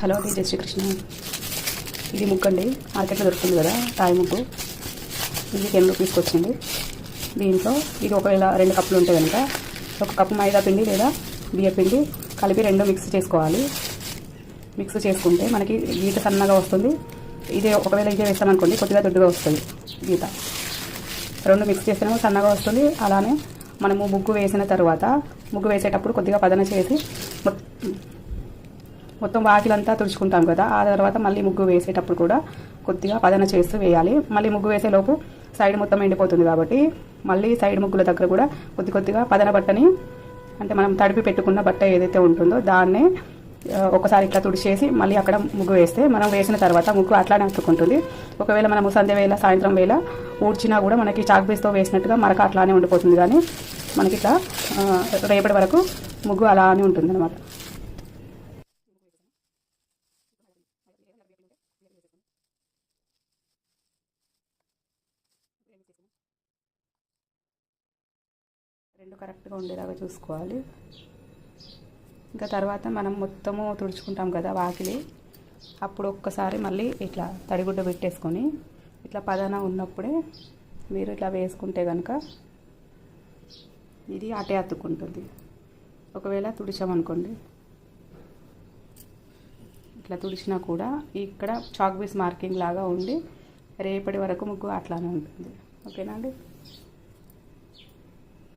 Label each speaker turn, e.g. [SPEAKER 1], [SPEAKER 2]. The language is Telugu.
[SPEAKER 1] హలో అండి జయ శ్రీకృష్ణ. ఇది ముగ్గు అండి మార్కెట్లో దొరుకుతుంది కదా తాయి ముగ్గు. ఇది టెన్ రూపీస్కి వచ్చింది. దీంట్లో ఇది ఒకవేళ రెండు కప్పులు ఉంటాయి కనుక ఒక కప్పు మైదా పిండి లేదా బియ్య పిండి కలిపి రెండు మిక్స్ చేసుకోవాలి. మిక్స్ చేసుకుంటే మనకి గీత సన్నగా వస్తుంది. ఇదే ఒకవేళ ఇదే వేస్తామనుకోండి కొద్దిగా దొడ్డుగా వస్తుంది గీత. రెండు మిక్స్ చేస్తేనేమో సన్నగా వస్తుంది. అలానే మనము ముగ్గు వేసిన తర్వాత ముగ్గు వేసేటప్పుడు కొద్దిగా పదన చేసి మొత్తం వాకిలంతా తుడుచుకుంటాం కదా. ఆ తర్వాత మళ్ళీ ముగ్గు వేసేటప్పుడు కూడా కొద్దిగా పదన చేస్తూ వేయాలి. మళ్ళీ ముగ్గు వేసేలోపు సైడ్ మొత్తం ఎండిపోతుంది కాబట్టి మళ్ళీ సైడ్ ముగ్గుల దగ్గర కూడా కొద్ది కొద్దిగా పదన బట్టని అంటే మనం తడిపి పెట్టుకున్న బట్ట ఏదైతే ఉంటుందో దాన్నే ఒకసారి ఇట్లా తుడిచేసి మళ్ళీ అక్కడ ముగ్గు వేస్తే మనం వేసిన తర్వాత ముగ్గు అట్లానే అతుక్కుంటుంది. ఒకవేళ మనము సంధ్య వేళ సాయంత్రం వేళ ఊడ్చినా కూడా మనకి చాక్ పీస్తో వేసినట్టుగా మరక అట్లానే ఉండిపోతుంది. కానీ మనకి ఇట్లా రేపటి వరకు ముగ్గు అలానే ఉంటుంది అనమాట రెండు కరెక్ట్గా ఉండేలాగా చూసుకోవాలి. ఇంకా తర్వాత మనం మొత్తము తుడుచుకుంటాం కదా వాకిలి. అప్పుడు ఒక్కసారి మళ్ళీ ఇట్లా తడిగుడ్డ పెట్టేసుకొని ఇట్లా పదాన ఉన్నప్పుడే మీరు ఇట్లా వేసుకుంటే కనుక ఇది అటే అతుక్కుంటుంది. ఒకవేళ తుడిచామనుకోండి. ఇట్లా తుడిచినా కూడా ఇక్కడ చాక్ బీస్ మార్కింగ్ లాగా ఉండి రేపటి వరకు ముగ్గు అట్లానే ఉంటుంది. ఓకేనా అండి?